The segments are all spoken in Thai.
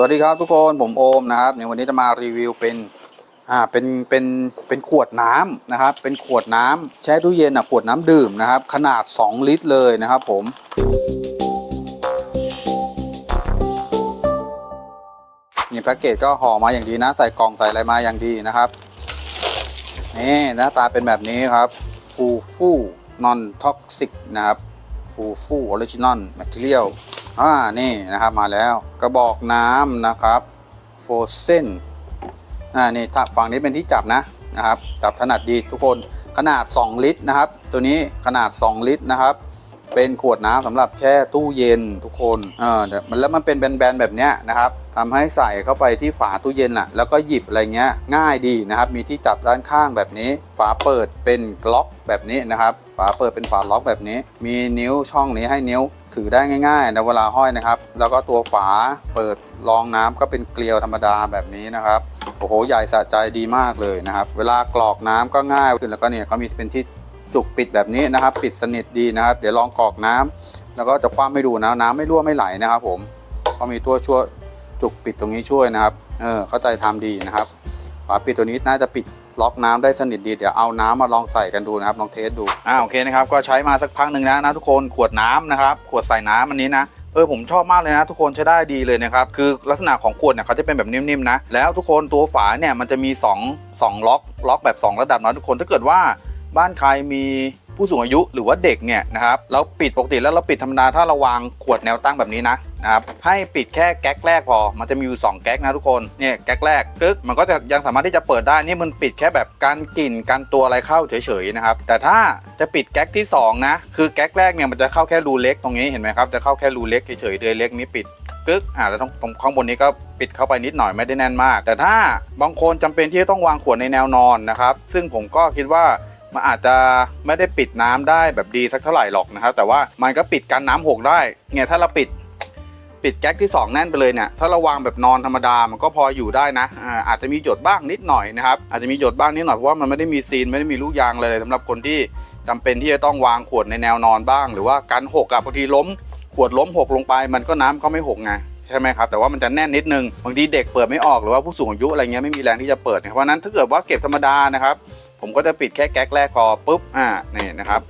สวัสดีครับทุกคนผมโอมนะครับในวันนี้จะมารีวิวเป็นอ่าเป็นเป็นเป็นขวดน้ำนะครับ เป็นขวดน้ำแช่ตู้เย็นอะขวดน้ำดื่มนะครับ ขนาด 2 ลิตรเลยนะครับผมนี่แพ็กเกจก็ห่อมาอย่างดีนะ ใส่กล่องใส่อะไรมาอย่างดีนะครับนี่หน้าตาเป็นแบบนี้ครับฟูฟูนอนท็อกซิกนะครับฟูฟูออริจินอลแมทเทียล อ่านี่นะครับมาแล้วกระบอกน้ำนะครับโฟเซนอ่านี่ฝั่งนี้เป็นที่จับนะนะครับ จับถนัดดีทุกคนขนาด 2 ลิตรนะครับ ตัวนี้ขนาด 2 ลิตรนะครับ เป็นขวดน้ำสำหรับแช่ตู้เย็นทุกคนเออเดี๋ยวมันแล้วมันเป็นแบนๆแบบเนี้ยนะครับทำให้ใส่เข้าไปที่ฝาตู้เย็นอะแล้วก็หยิบอะไรเงี้ยง่ายดีนะครับ มีที่จับด้านข้างแบบนี้ ฝาเปิดเป็นล็อกแบบนี้นะครับ ฝาเปิดเป็นฝาล็อกแบบนี้ มีนิ้วช่องนี้ให้นิ้วถือได้ง่ายๆในเวลาห้อยนะครับ แล้วก็ตัวฝาเปิดรองน้ำก็เป็นเกลียวธรรมดาแบบนี้นะครับโอ้โหใหญ่สะใจดีมากเลยนะครับ เวลากรอกน้ำก็ง่ายขึ้นแล้วก็เนี่ยเขามีเป็นที่ จุกปิดแบบนี้นะครับ ปิดสนิทดีนะครับ เดี๋ยวลองกรอกน้ำแล้วก็จะคว้าไม่ดูนะน้ำไม่รั่วไม่ไหลนะครับ ผมก็มีตัวช่วยจุกปิดตรงนี้ช่วยนะครับเออเข้าใจทำดีนะครับฝาปิดตัวนี้น่าจะปิดล็อกน้ำได้สนิทดีเดี๋ยวเอาน้ำมาลองใส่กันดูนะครับลองเทสดูอ่าโอเคนะครับก็ใช้มาสักพักหนึ่งแล้วนะทุกคนขวดน้ำนะครับ ขวดใส่น้ำอันนี้นะเออผมชอบมากเลยนะทุกคนใช้ได้ดีเลยนะครับคือลักษณะของขวดเนี่ยเขาจะเป็นแบบนิ่มๆนะแล้วทุกคนตัวฝาเนี่ยมันจะมี 2 2 ล็อกล็อกแบบ 2 ระดับนะทุกคนถ้าเกิดว่า บ้านใครมีผู้สูงอายุหรือว่าเด็กเนี่ยนะครับแล้วปิดปกติแล้วเราปิดธรรมดาถ้าเราวางขวดแนวตั้งแบบนี้นะนะครับให้ปิดแค่แก๊กแรกพอ มันจะมีอยู่ 2 แก๊กนะทุกคนเนี่ยแก๊กแรกกึกมันก็จะยังสามารถที่จะเปิดได้นี่มันปิดแค่แบบการกลิ่นการตัวอะไรเข้าเฉยๆนะครับแต่ถ้าจะปิดแก๊กที่สองนะ คือแก๊กแรกเนี่ยมันจะเข้าแค่รูเล็กตรงนี้เห็นไหมครับจะเข้าแค่รูเล็กเฉยๆเดือยเล็กนี้ปิดกึกอ่าแล้วตรงตรงข้างบนนี้ก็ปิดเข้าไปนิดหน่อยไม่ได้แน่นมาก แต่ถ้าบางคนจำเป็นที่จะต้องวางขวดในแนวนอนนะครับซึ่งผมก็คิดว่า มันอาจจะไม่ได้ปิดน้ำได้แบบดีสักเท่าไหร่หรอกนะครับ แต่ว่ามันก็ปิดกันน้ำหกได้เนี่ยถ้าเราปิดปิดแก๊กที่ 2 แน่นไปเลยเนี่ยถ้าเราวางแบบนอนธรรมดามันก็พออยู่ได้นะอาอาจจะมีหยดบ้างนิดหน่อยนะครับอาจจะมีหยดบ้างนิดหน่อยเพราะว่ามันไม่ได้มีซีนไม่ได้มีลูกยางเลยสำหรับคนที่จำเป็นที่จะต้องวางขวดในแนวนอนบ้าง หรือว่าการหกอะบางทีล้ม ขวดล้มหกลงไป มันก็น้ำก็ไม่หกไงใช่ไหมครับแต่ว่ามันจะแน่นนิดนึงบางทีเด็กเปิดไม่ออกหรือว่าผู้สูงอายุอะไรเงี้ยไม่มีแรงที่จะเปิดเพราะฉะนั้นถ้าเกิดว่าเก็บธรรมดานะครับ ผมก็จะปิดแค่แก๊กแรกพอปุ๊บอ่านี่นะครับ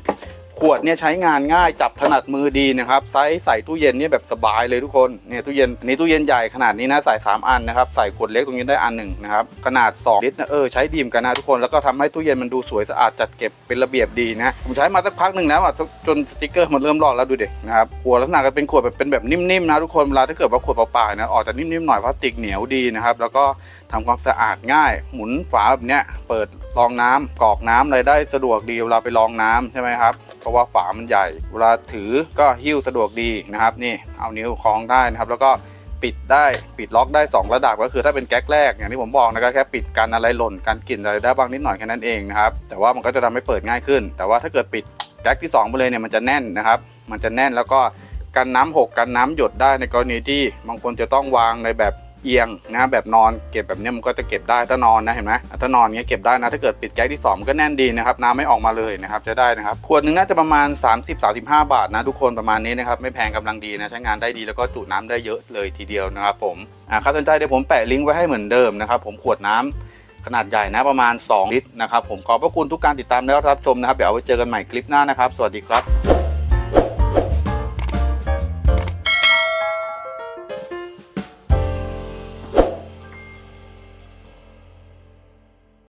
ขวดเนี่ยใช้งานง่ายจับถนัดมือดีนะครับไซส์ใส่ตู้เย็นเนี่ยแบบสบายเลยทุกคนเนี่ยตู้เย็นอันนี้ตู้เย็นใหญ่ขนาดนี้นะใส่ 3 อันนะครับใส่ขวดเล็กตรงนี้ได้อันหนึ่งนะครับขนาด 2 ลิตรนะเออใช้ดีมกันนะทุกคนแล้วก็ทำให้ตู้เย็นมันดูสวยสะอาดจัดเก็บเป็นระเบียบดีนะผมใช้มาสักพักหนึ่งแล้วอะจนสติกเกอร์มันเริ่มลอกแล้วดูเด็กนะครับขวดลักษณะก็เป็นขวดแบบเป็นแบบนิ่มๆนะทุกคนเวลาถ้าเกิดว่าขวดเปล่าๆนะออกจะนิ่มๆหน่อยพลาสติกเหนียวดีนะครับแล้วก็ทำความสะอาดง่าย หมุนฝาแบบเนี้ยเปิดรองน้ำกรอกน้ำอะไรได้สะดวกดีเวลาไปรองน้ำใช่ไหมครับ ราะว่าฝามันใหญ่ เวลาถือก็หิ้วสะดวกดีนะครับนี่เอานิ้วคล้องได้นะครับ แล้วก็ปิดได้ปิดล็อกได้ 2 ระดับก็คือถ้าเป็นแก๊กแรกอย่างที่ผมบอกนะก็แค่ปิดกันอะไรหล่นกันกลิ่นอะไรได้บ้างนิดหน่อยแค่นั้นเองนะครับแต่ว่ามันก็จะทำให้เปิดง่ายขึ้น แต่ว่าถ้าเกิดปิดแก๊กที่2ไปเลยเนี่ยมันจะแน่นนะครับ มันจะแน่นแล้วก็กันน้ำหกกันน้ำหยดได้ในกรณีที่บางคนจะต้องวางในแบบ เอียงนะแบบนอนเก็บแบบเนี้ยมันก็จะเก็บได้ถ้านอนนะเห็นไหมถ้านอนเงี้ยเก็บได้นะถ้าเกิดปิดแก๊กที่2ก็แน่นดีนะครับน้ำไม่ออกมาเลยนะครับจะได้นะครับขวดนึงน่าจะประมาณ 30-35 บาทนะทุกคนประมาณนี้นะครับไม่แพงกำลังดีนะใช้งานได้ดีแล้วก็จุน้ำได้เยอะเลยทีเดียวนะครับผมอ่าใครสนใจเดี๋ยวผมแปะลิงก์ไว้ให้เหมือนเดิมนะครับผมขวดน้ำขนาดใหญ่นะประมาณ 2 ลิตรนะครับผมขอบพระคุณทุกการติดตามและรับชมนะครับเดี๋ยวเอาไว้เจอกันใหม่คลิปหน้านะครับ สวัสดีครับ